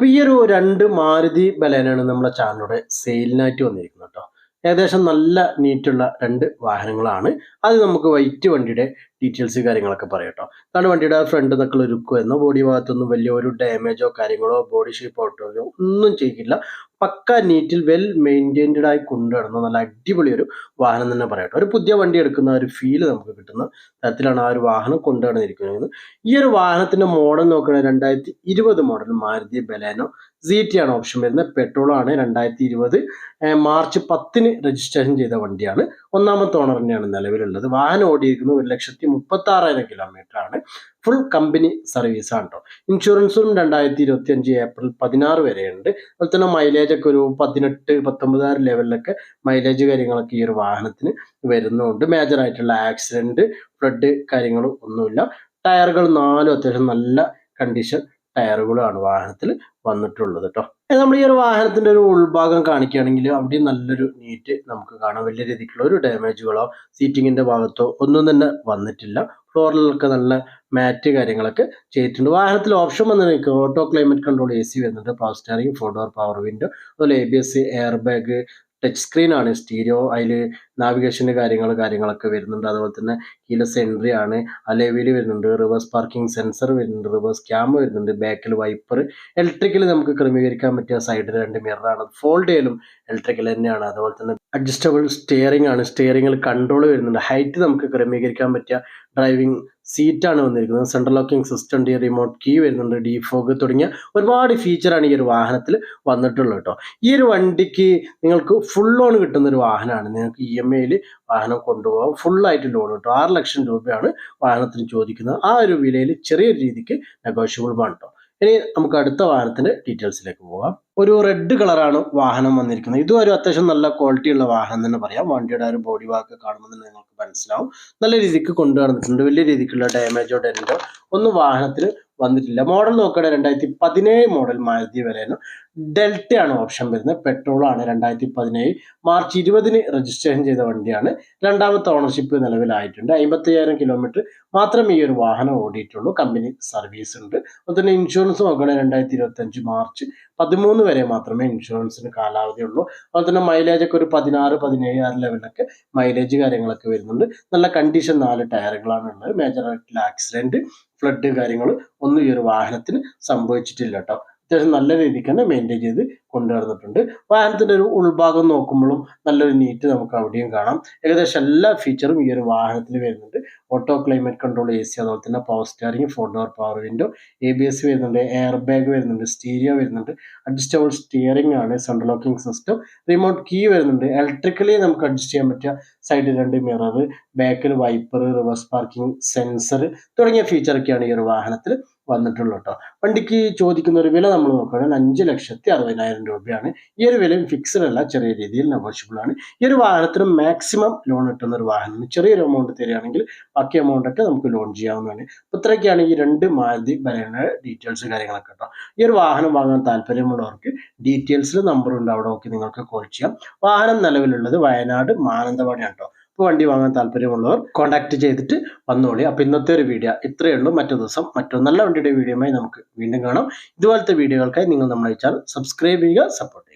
അപ്പോൾ ഒരു രണ്ട് മാരുതി ബലേനാണ് നമ്മുടെ ചാനലിലൂടെ സെയിലിനായിട്ട് വന്നിരിക്കുന്നത് കേട്ടോ. ഏകദേശം നല്ല നീറ്റുള്ള രണ്ട് വാഹനങ്ങളാണ്. അത് നമുക്ക് വൈറ്റ് വണ്ടിയുടെ ഡീറ്റെയിൽസ് കാര്യങ്ങളൊക്കെ പറയാം കേട്ടോ അതാണ് വണ്ടിയുടെ ഫ്രണ്ട് നിന്നൊക്കെ ലുക്ക് എന്നോ ബോഡി ഭാഗത്തൊന്നും വലിയ ഒരു ഡാമേജോ കാര്യങ്ങളോ ബോഡി ഷേപ്പ് ഔട്ടോ ഒന്നും ചെയ്യില്ല പക്ക നീറ്റിൽ വെൽ മെയിന്റൈൻഡ് ആയി കൊണ്ടുവരുന്ന നല്ല അടിപൊളി ഒരു വാഹനം തന്നെ പറയട്ടെ. ഒരു പുതിയ വണ്ടി എടുക്കുന്ന ഒരു ഫീൽ നമുക്ക് കിട്ടുന്ന തരത്തിലാണ് ആ ഒരു വാഹനം കൊണ്ടുവന്നിരിക്കുന്നത് ഈ ഒരു വാഹനത്തിന്റെ മോഡൽ നോക്കുകയാണെങ്കിൽ രണ്ടായിരത്തി ഇരുപത് model Maruti Baleno C T ആണ് ഓപ്ഷൻ വരുന്നത്. പെട്രോൾ ആണ് രണ്ടായിരത്തി ഇരുപത് മാർച്ച് പത്തിന് രജിസ്ട്രേഷൻ ചെയ്ത വണ്ടിയാണ്. ഒന്നാമത്തെ ഓണർ തന്നെയാണ് നിലവിലുള്ളത്. വാഹനം ഓടിയിരിക്കുന്നത് ഒരു ലക്ഷത്തി മുപ്പത്തി ആറായിരം കിലോമീറ്റർ ആണ് ഫുൾ കമ്പനി സർവീസ് ആണ് കേട്ടോ ഇൻഷുറൻസും രണ്ടായിരത്തി ഇരുപത്തി അഞ്ച് ഏപ്രിൽ പതിനാറ് വരെയുണ്ട്. അതുപോലെ തന്നെ മൈലേജ് ഒക്കെ ഒരു പതിനെട്ട് പത്തൊമ്പതായിരം ലെവലിലൊക്കെ മൈലേജ് കാര്യങ്ങളൊക്കെ ഈ ഒരു വാഹനത്തിന് വരുന്നുണ്ട്. മേജർ ആയിട്ടുള്ള ആക്സിഡന്റ് ഫ്ലഡ് കാര്യങ്ങളും ഒന്നുമില്ല. ടയറുകൾ നാലും അത്യാവശ്യം നല്ല കണ്ടീഷൻ ടയറുകളാണ് വാഹനത്തിൽ വന്നിട്ടുള്ളത് കേട്ടോ നമ്മൾ ഈ ഒരു വാഹനത്തിന്റെ ഒരു ഉൾഭാഗം കാണിക്കുകയാണെങ്കിൽ അവിടെ നല്ലൊരു നീറ്റ് നമുക്ക് കാണാം. വലിയ രീതിക്കുള്ള ഒരു ഡാമേജുകളോ സീറ്റിങ്ങിന്റെ ഭാഗത്തോ ഒന്നും തന്നെ വന്നിട്ടില്ല. ഫ്ലോറിലൊക്കെ നല്ല മാറ്റ് കാര്യങ്ങളൊക്കെ ചെയ്തിട്ടുണ്ട്. വാഹനത്തിൽ ഓപ്ഷൻ വന്ന് നിൽക്കുക auto climate control A C വരുന്നുണ്ട്. Power steering four door power window അതുപോലെ A B S air bag touch screen ആണ്. സ്റ്റീരിയോ അതിൽ നാവിഗേഷന്റെ കാര്യങ്ങൾ കാര്യങ്ങളൊക്കെ വരുന്നുണ്ട്. അതുപോലെ തന്നെ കീലസ് എൻട്രി ആണ്. അലേവിയിൽ വരുന്നുണ്ട്. റിവേഴ്സ് പാർക്കിംഗ് സെൻസർ വരുന്നുണ്ട്. റിവേഴ്സ് ക്യാം വരുന്നുണ്ട്. ബാക്കിൽ വൈപ്പർ ഇലക്ട്രിക്കൽ നമുക്ക് ക്രമീകരിക്കാൻ പറ്റിയ സൈഡിൽ രണ്ട് മിററാണ് ഫോൾഡ് ചെയ്യലും ഇലക്ട്രിക്കൽ തന്നെയാണ്. അതുപോലെ തന്നെ അഡ്ജസ്റ്റബിൾ സ്റ്റിയറിംഗ് ആണ്. സ്റ്റിയറിംഗിൽ കൺട്രോൾ വരുന്നുണ്ട്. ഹൈറ്റ് നമുക്ക് ക്രമീകരിക്കാൻ പറ്റിയ ഡ്രൈവിംഗ് സീറ്റാണ് വന്നിരിക്കുന്നത്. സെൻട്രൽ ലോക്കിംഗ് സിസ്റ്റം ഉണ്ട് റിമോട്ട് കീ വരുന്നുണ്ട്. ഡി ഫോഗ് തുടങ്ങിയ ഒരുപാട് ഫീച്ചറാണ് ഈ ഒരു വാഹനത്തിൽ വന്നിട്ടുള്ളത് കേട്ടോ. ഈ ഒരു വണ്ടിക്ക് നിങ്ങൾക്ക് ഫുൾ ലോൺ കിട്ടുന്ന ഒരു വാഹനമാണ്. നിങ്ങൾക്ക് ഇ എം ഐയിൽ വാഹനം കൊണ്ടുപോകാം. ഫുള്ളായിട്ട് ലോൺ കിട്ടും. ആറ് ലക്ഷം രൂപയാണ് വാഹനത്തിന് ചോദിക്കുന്നത്. ആ ഒരു വിലയിൽ ചെറിയൊരു രീതിക്ക് നെഗോഷ്യബിൾ ആണ് കേട്ടോ. ഇനി നമുക്ക് അടുത്ത വാഹനത്തിന്റെ ഡീറ്റെയിൽസിലേക്ക് പോകാം ഒരു റെഡ് കളറാണ് വാഹനം വന്നിരിക്കുന്നത്. ഇതും ഒരു അത്യാവശ്യം നല്ല ക്വാളിറ്റി ഉള്ള വാഹനം തന്നെ പറയാം. വണ്ടിയുടെ ഒരു ബോഡി വാക്ക് കാണുമ്പോൾ തന്നെ നിങ്ങൾക്ക് മനസ്സിലാവും. നല്ല രീതിക്ക് കൊണ്ടുവന്നിട്ടുണ്ട് വലിയ രീതിക്കുള്ള ഡാമേജോ ഡെന്റോ ഒന്നും വാഹനത്തിന് വന്നിട്ടില്ല. മോഡൽ നോക്കുകയാണെങ്കിൽ രണ്ടായിരത്തി പതിനേഴ് മോഡൽ മാരുതി വരെയാണ്. ഡെൽറ്റ ആണ് ഓപ്ഷൻ വരുന്നത്. പെട്രോൾ ആണ് രണ്ടായിരത്തി പതിനേഴ് മാർച്ച് ഇരുപതിന് രജിസ്ട്രേഷൻ ചെയ്ത വണ്ടിയാണ്. രണ്ടാമത്തെ ഓണർഷിപ്പ് നിലവിലായിട്ടുണ്ട്. അമ്പത്തയ്യായിരം കിലോമീറ്റർ മാത്രമേ ഈ ഒരു വാഹനം ഓടിയിട്ടുള്ളൂ. കമ്പനി സർവീസ് ഉണ്ട്. അതുപോലെ തന്നെ ഇൻഷുറൻസ് നോക്കുകയാണെങ്കിൽ രണ്ടായിരത്തി ഇരുപത്തി അഞ്ച് മാർച്ച് പതിമൂന്ന് വരെ മാത്രമേ ഇൻഷുറൻസിന് കാലാവധി ഉള്ളൂ. അതുപോലെ തന്നെ മൈലേജ് ഒക്കെ ഒരു പതിനാറ് പതിനേഴ് ആ ലെവലിലൊക്കെ മൈലേജ് കാര്യങ്ങളൊക്കെ വരുന്നുണ്ട്. നല്ല കണ്ടീഷൻ നാല് ടയറുകളാണ് ഉള്ളത്. മേജർ ആക്സിഡന്റ് ഫ്ലഡ് കാര്യങ്ങൾ ഒന്നും ഈ ഒരു വാഹനത്തിന് സംഭവിച്ചിട്ടില്ല കേട്ടോ. അത്യാവശ്യം നല്ല രീതിക്ക് തന്നെ മെയിന്റെയിൻ ചെയ്ത് കൊണ്ടുവന്നിട്ടുണ്ട് വാഹനത്തിന്റെ ഒരു ഉൾഭാഗം നോക്കുമ്പോഴും നല്ലൊരു നീറ്റ് നമുക്ക് അവിടെയും കാണാം. ഏകദേശം എല്ലാ ഫീച്ചറും ഈ ഒരു വാഹനത്തിൽ വരുന്നുണ്ട്. Auto climate control A C അതുപോലെ തന്നെ power steering four door power window A B S വരുന്നുണ്ട് എയർ ബാഗ് വരുന്നുണ്ട് സ്റ്റീരിയോ വരുന്നുണ്ട് അഡ്ജസ്റ്റബിൾ സ്റ്റിയറിംഗ് ആണ് central locking system remote key വരുന്നുണ്ട്. ഇലക്ട്രിക്കലി നമുക്ക് അഡ്ജസ്റ്റ് ചെയ്യാൻ പറ്റിയ സൈഡിൽ രണ്ട് മിറർ ബാക്കിൽ വൈപ്പർ റിവേഴ്സ് പാർക്കിംഗ് സെൻസർ തുടങ്ങിയ ഫീച്ചറൊക്കെയാണ് ഈ ഒരു വാഹനത്തിൽ വന്നിട്ടുള്ളൂ കേട്ടോ. വണ്ടിക്ക് ചോദിക്കുന്ന ഒരു വില നമ്മൾ നോക്കുകയാണെങ്കിൽ അഞ്ച് ലക്ഷത്തി അറുപതിനായിരം രൂപയാണ്. ഈ ഒരു വിലയും ഫിക്സഡ് അല്ല ചെറിയ രീതിയിൽ നെഗോഷ്യബിൾ ആണ്. ഈ ഒരു വാഹനത്തിന് മാക്സിമം ലോൺ കിട്ടുന്ന ഒരു വാഹനം ചെറിയൊരു എമൗണ്ട് തരികയാണെങ്കിൽ ബാക്കി എമൗണ്ട് ഒക്കെ നമുക്ക് ലോൺ ചെയ്യാവുന്നതാണ്. അപ്പോൾ ഇത്രയൊക്കെയാണ് ഈ രണ്ട് മാരുതി ബലേന ഡീറ്റെയിൽസ് കാര്യങ്ങളൊക്കെ കേട്ടോ ഈ ഒരു വാഹനം വാങ്ങാൻ താല്പര്യമുള്ളവർക്ക് ഡീറ്റെയിൽസിൽ നമ്പർ ഉണ്ട്. അവിടെ നോക്കി നിങ്ങൾക്ക് കോൾ ചെയ്യാം. വാഹനം നിലവിലുള്ളത് വയനാട് മാനന്തവാടിയാണ് കേട്ടോ വണ്ടി വാങ്ങാൻ താല്പര്യമുള്ളവർ കോൺടാക്ട് ചെയ്തിട്ട് വന്നോളി. അപ്പോൾ ഇന്നത്തെ ഒരു വീഡിയോ ഇത്രയേ ഉള്ളൂ. മറ്റു ദിവസം മറ്റൊരു നല്ല വണ്ടിയുടെ വീഡിയോയുമായി നമുക്ക് വീണ്ടും കാണാം. ഇതുപോലത്തെ വീഡിയോകൾക്കായി നിങ്ങൾ നമ്മളെ ചാനൽ സബ്സ്ക്രൈബ് ചെയ്യുക സപ്പോർട്ട്